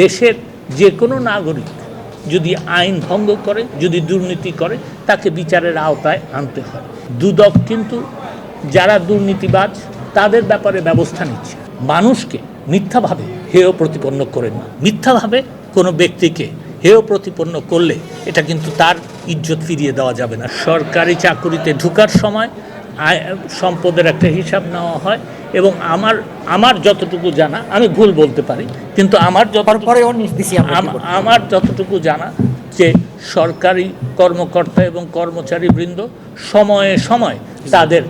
দেশের যে কোনো নাগরিক যদি আইন ভঙ্গ করে, যদি দুর্নীতি করে, তাকে বিচারের আওতায় আনতে হয়। দুদক কিন্তু যারা দুর্নীতিবাজ, তাদের ব্যাপারে ব্যবস্থা নিচ্ছে। মানুষকে মিথ্যাভাবে হেয় প্রতিপন্ন করে না। মিথ্যাভাবে কোনো ব্যক্তিকে হেয় প্রতিপন্ন করলে এটা কিন্তু তার ইজ্জত ফিরিয়ে দেওয়া যাবে না। সরকারি চাকুরিতে ঢুকার সময় সম্পদের একটা হিসাব নেওয়া হয় এবং আমার আমার যতটুকু জানা আমি ভুল বলতে পারি কিন্তু আমার। আমার যতটুকু জানা যে সরকারি কর্মকর্তা এবং কর্মচারী বৃন্দ সময়ে সময় তাদের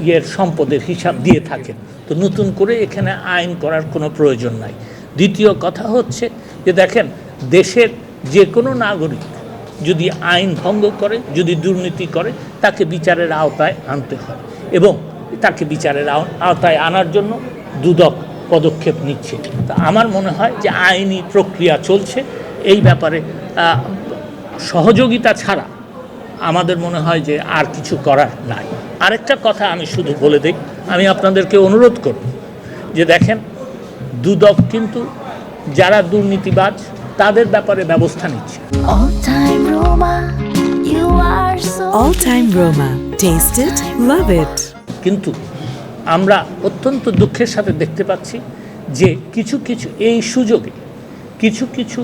ইয়ের সম্পদের হিসাব দিয়ে থাকেন তো নতুন করে এখানে আইন করার কোনো প্রয়োজন নাই দ্বিতীয় কথা হচ্ছে যে দেখেন দেশের যে কোনো নাগরিক যদি আইন ভঙ্গ করে, যদি দুর্নীতি করে, তাকে বিচারের আওতায় আনতে হয় এবং তাকে বিচারের আওতায় আনার জন্য দুদক পদক্ষেপ নিচ্ছে। তা আমার মনে হয় যে আইনি প্রক্রিয়া চলছে। এই ব্যাপারে সহযোগিতা ছাড়া আমাদের মনে হয় যে আর কিছু করার নাই। আরেকটা কথা আমি শুধু বলে দিই, আমি আপনাদেরকে অনুরোধ করব যে দেখেন, দুদক কিন্তু যারা দুর্নীতিবাজ, তাদের ব্যাপারে ব্যবস্থা নিচ্ছে। All time Roma, you are so All Time Roma. Taste it, love it. কিন্তু আমরা অত্যন্ত দুঃখের সাথে দেখতে পাচ্ছি যে কিছু কিছু এই সুযোগে কিছু কিছু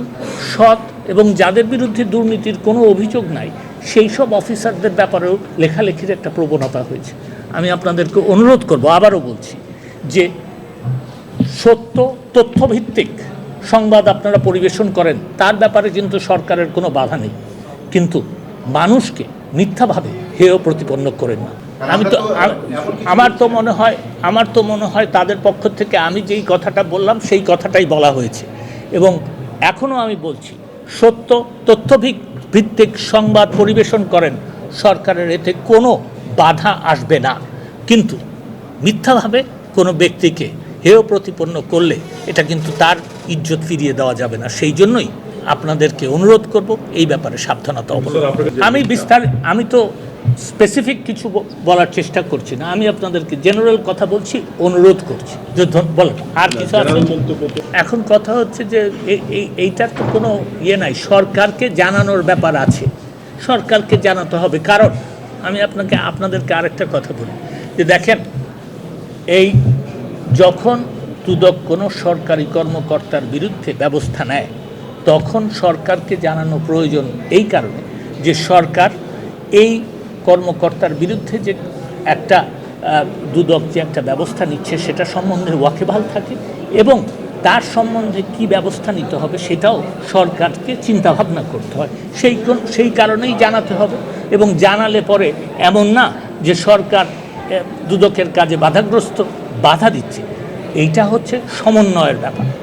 সৎ এবং যাদের বিরুদ্ধে দুর্নীতির কোনো অভিযোগ নাই সেই সব অফিসারদের ব্যাপারেও লেখালেখির একটা প্রবণতা হয়েছে আমি আপনাদেরকে অনুরোধ করব আবারও বলছি যে সত্য তথ্যভিত্তিক সংবাদ আপনারা পরিবেশন করেন তার ব্যাপারে কিন্তু সরকারের কোনো বাধা নেই কিন্তু মানুষকে মিথ্যাভাবে হেয় প্রতিপন্ন করেন না। আমি তো আমার তো মনে হয় আমার তো মনে হয় তাদের পক্ষ থেকে আমি যেই কথাটা বললাম সেই কথাটাই বলা হয়েছে। এবং এখনও আমি বলছি সত্য তথ্যভিক ভিত্তিক সংবাদ পরিবেশন করেন সরকারের এতে কোনো বাধা আসবে না। কিন্তু মিথ্যাভাবে কোনো ব্যক্তিকে হেয় প্রতিপন্ন করলে এটা কিন্তু তার ইজ্জত ফিরিয়ে দেওয়া যাবে না। সেই জন্যই আপনাদেরকে অনুরোধ করব এই ব্যাপারে সাবধানতা অবলম্বন আমি বিস্তার আমি তো স্পেসিফিক কিছু বলার চেষ্টা করছি না। আমি আপনাদেরকে জেনারেল কথা বলছি অনুরোধ করছি। যে বলেন আর কিছু আছে? এখন কথা হচ্ছে যে এই- এই এইটার তো কোনো ইয়ে নাই। সরকারকে জানানোর ব্যাপার আছে। সরকারকে জানাতে হবে। কারণ আমি আপনাকে আপনাদেরকে আরেকটা কথা বলি। যে দেখেন এই যখন দুদক কোনো সরকারি কর্মকর্তার বিরুদ্ধে ব্যবস্থা নেয় তখন সরকারকে জানানো প্রয়োজন এই কারণে যে সরকার এই কর্মকর্তার বিরুদ্ধে যে একটা দুদক যে একটা ব্যবস্থা নিচ্ছে সেটা সম্বন্ধে ওয়াকিবহাল থাকে এবং তার সম্বন্ধে কি ব্যবস্থা নিতে হবে সেটাও সরকারকে চিন্তাভাবনা করতে হয়। সেই সেই কারণেই জানাতে হবে এবং জানালে পরে এমন না যে সরকার দুদকের কাজে বাধাগ্রস্ত, বাধা দিচ্ছে। এইটা হচ্ছে সমন্বয়ের ব্যাপার।